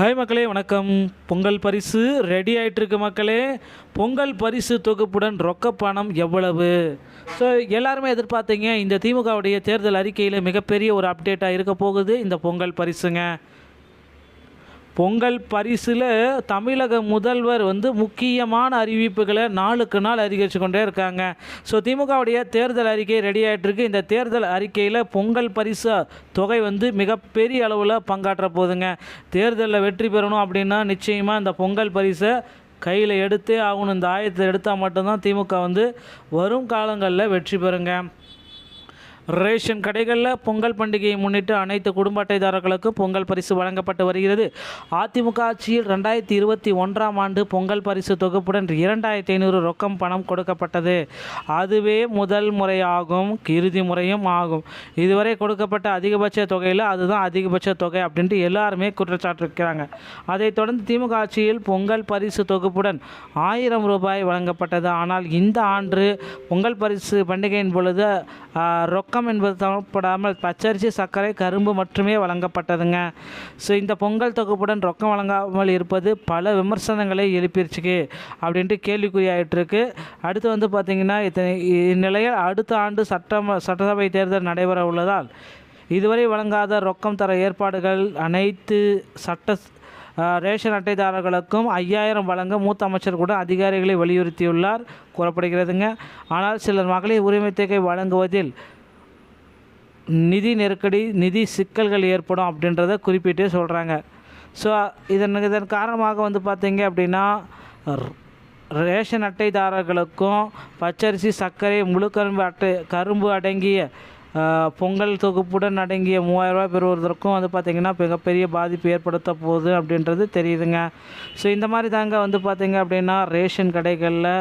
Hi மக்களே வணக்கம். பொங்கல் பரிசு ரெடி ஆயிட்டு மக்களே. பொங்கல் பரிசு தொகுப்புடன் ரொக்க பணம் எவ்வளவு? ஸோ எல்லாருமே எதிர்பார்த்தீங்க இந்த திமுகவுடைய தேர்தல் அறிக்கையில் மிகப்பெரிய ஒரு அப்டேட்டாக இருக்க போகுது இந்த பொங்கல் பரிசுங்க. பொங்கல் பரிசில் தமிழக முதல்வர் வந்து முக்கியமான அறிவிப்புகளை நாளுக்கு நாள் அதிகரித்து கொண்டே இருக்காங்க. ஸோ திமுகவுடைய தேர்தல் அறிக்கை ரெடி ஆகிட்டுருக்கு இந்த தேர்தல் அறிக்கையில் பொங்கல் பரிசு தொகை வந்து மிகப்பெரிய அளவில் பங்காற்ற போகுதுங்க. தேர்தலில் வெற்றி பெறணும் அப்படின்னா நிச்சயமாக இந்த பொங்கல் பரிசை கையில் எடுத்தே ஆகணும். இந்த ஆயத்தை எடுத்தால் மட்டும்தான் திமுக வந்து வரும் காலங்களில் வெற்றி பெறுங்க. ரேஷன் கடைகளில் பொங்கல் பண்டிகையை முன்னிட்டு அனைத்து குடும்ப அட்டைதாரர்களுக்கும் பொங்கல் பரிசு வழங்கப்பட்டு வருகிறது. அதிமுக ஆட்சியில் ரெண்டாயிரத்தி இருபத்தி ஒன்றாம் ஆண்டு பொங்கல் பரிசு தொகுப்புடன் இரண்டாயிரத்தி ஐநூறு ரொக்கம் பணம் கொடுக்கப்பட்டது. அதுவே முதல் முறையாகும் இறுதி முறையும் ஆகும். இதுவரை கொடுக்கப்பட்ட அதிகபட்ச தொகையில் அதுதான் அதிகபட்ச தொகை அப்படின்ட்டு எல்லாருமே குற்றச்சாட்டு இருக்கிறாங்க அதைத் தொடர்ந்து திமுக ஆட்சியில் பொங்கல் பரிசு தொகுப்புடன் ஆயிரம் ரூபாய் வழங்கப்பட்டது. ஆனால் இந்த ஆண்டு பொங்கல் பரிசு பண்டிகையின் பொழுது ரொக்கம் ரொக்கம் என்பது தரப்படாமல் பச்சரிசி சர்க்கரை கரும்பு மட்டுமே வழங்கப்பட்டதுங்க. ஸோ இந்த பொங்கல் தொகுப்புடன் ரொக்கம் வழங்காமல் இருப்பது பல விமர்சனங்களை எழுப்பிருச்சுக்கு அப்படின்ட்டு கேள்விக்குறியாயிட்டிருக்கு. அடுத்து வந்து பார்த்திங்கன்னா இத்தனை இந்நிலையில் அடுத்த ஆண்டு சட்டம் சட்டசபை தேர்தல் நடைபெற உள்ளதால் இதுவரை வழங்காத ரொக்கம் தர ஏற்பாடுகள் அனைத்து சட்ட ரேஷன் அட்டைதாரர்களுக்கும் ஐயாயிரம் வழங்க மூத்த அமைச்சர் கூட அதிகாரிகளை வலியுறுத்தியுள்ளார். கூறப்படுகிறதுங்க. ஆனால் சிலர் மகளிர் உரிமை தொகை வழங்குவதில் நிதி நெருக்கடி நிதி சிக்கல்கள் ஏற்படும் அப்படின்றத குறிப்பிட்டே சொல்கிறாங்க ஸோ இதன் இதன் காரணமாக வந்து பார்த்திங்க அப்படின்னா ரேஷன் அட்டைதாரர்களுக்கும் பச்சரிசி சர்க்கரை முழு கரும்பு அட்டை கரும்பு அடங்கிய பொங்கல் தொகுப்புடன் அடங்கிய மூவாயிரரூபா பெறுவதற்கும் வந்து பார்த்திங்கன்னா மிகப்பெரிய பாதிப்பு ஏற்படுத்த போகுது அப்படின்றது தெரியுதுங்க. ஸோ இந்த மாதிரி தாங்க வந்து பார்த்திங்க அப்படின்னா ரேஷன் கடைகளில்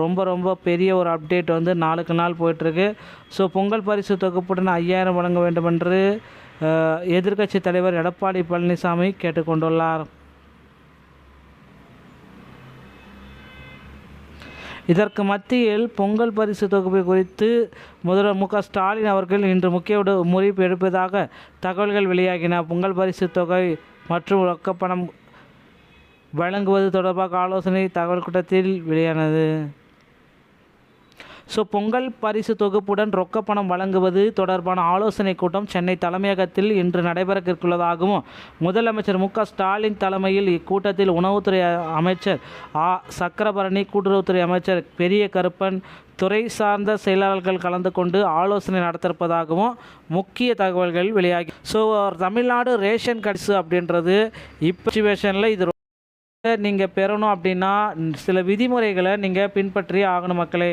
ரொம்ப ரொம்ப பெரிய ஒரு அப்டேட் வந்து நாளுக்கு நாள் போயிட்டுருக்கு. ஸோ பொங்கல் பரிசு தொகுப்புடன் ஐயாயிரம் வழங்க வேண்டும் என்று எதிர்க்கட்சி தலைவர் எடப்பாடி பழனிசாமி கேட்டுக்கொண்டுள்ளார். இதற்கு மத்தியில் பொங்கல் பரிசு தொகுப்பு குறித்து முதல்வர் மு க ஸ்டாலின் அவர்கள் இன்று முக்கிய முறிவு எடுப்பதாக தகவல்கள் வெளியாகின. பொங்கல் பரிசு தொகை மற்றும் ரொக்கப்பணம் வழங்குவது தொடர்பாக ஆலோசனை தகவல் கூட்டத்தில் வெளியானது. ஸோ பொங்கல் பரிசு தொகுப்புடன் ரொக்க பணம் வழங்குவது தொடர்பான ஆலோசனை கூட்டம் சென்னை தலைமையகத்தில் இன்று நடைபெறவிருக்குள்ளதாகவும் முதலமைச்சர் மு ஸ்டாலின் தலைமையில் இக்கூட்டத்தில் உணவுத்துறை அமைச்சர் ஆ. சக்கரபரணி கூட்டுறவுத்துறை அமைச்சர் பெரிய கருப்பன் துறை சார்ந்த செயலாளர்கள் கலந்து கொண்டு ஆலோசனை நடத்திருப்பதாகவும் முக்கிய தகவல்கள் வெளியாகி ஸோ தமிழ்நாடு ரேஷன் கடிசு அப்படின்றது இப்போ சுச்சுவேஷனில் இது நீங்கள் பெறணும் அப்படின்னா சில விதிமுறைகளை நீங்கள் பின்பற்றி ஆகணும் மக்களே.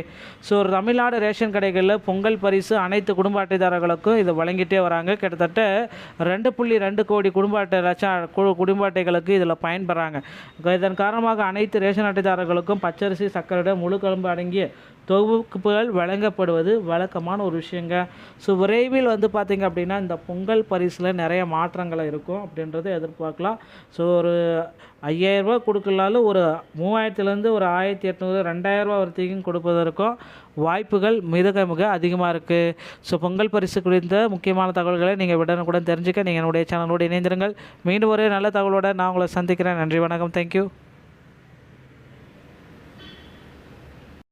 ஸோ தமிழ்நாடு ரேஷன் கடைகளில் பொங்கல் பரிசு அனைத்து குடும்ப அட்டைதாரர்களுக்கும் இதை வழங்கிட்டே வராங்க. கிட்டத்தட்ட ரெண்டு புள்ளி ரெண்டு கோடி குடும்ப அட்டை லட்சம் குடும்ப அட்டைகளுக்கு இதில் பயன்பெறாங்க இதன் காரணமாக அனைத்து ரேஷன் அட்டைதாரர்களுக்கும் பச்சரிசி சர்க்கரையுடன் முழு கலம்பு அடங்கிய தொகுப்புகள் வழங்கப்படுவது வழக்கமான ஒரு விஷயங்க. ஸோ விரைவில் வந்து பார்த்திங்க அப்படின்னா இந்த பொங்கல் பரிசில் நிறைய மாற்றங்கள் இருக்கும் அப்படின்றத எதிர்பார்க்கலாம். ஸோ ஒரு ஐயாயிரரூபா கொடுக்கலாலும் ஒரு மூவாயிரத்துலேருந்து ஒரு ஆயிரத்தி எட்நூறு ரெண்டாயிரரூபா வரைக்கும் கொடுப்பதற்கும் வாய்ப்புகள் மிக மிக அதிகமாக இருக்குது ஸோ பொங்கல் பரிசு குறித்த முக்கியமான தகவல்களை நீங்கள் உடனுக்குடன் தெரிஞ்சுக்க நீங்கள் என்னுடைய சேனலோடு இணைந்திருங்கள். மீண்டும் ஒரு நல்ல தகவலோடு நான் உங்களை சந்திக்கிறேன். நன்றி வணக்கம். தேங்க்யூ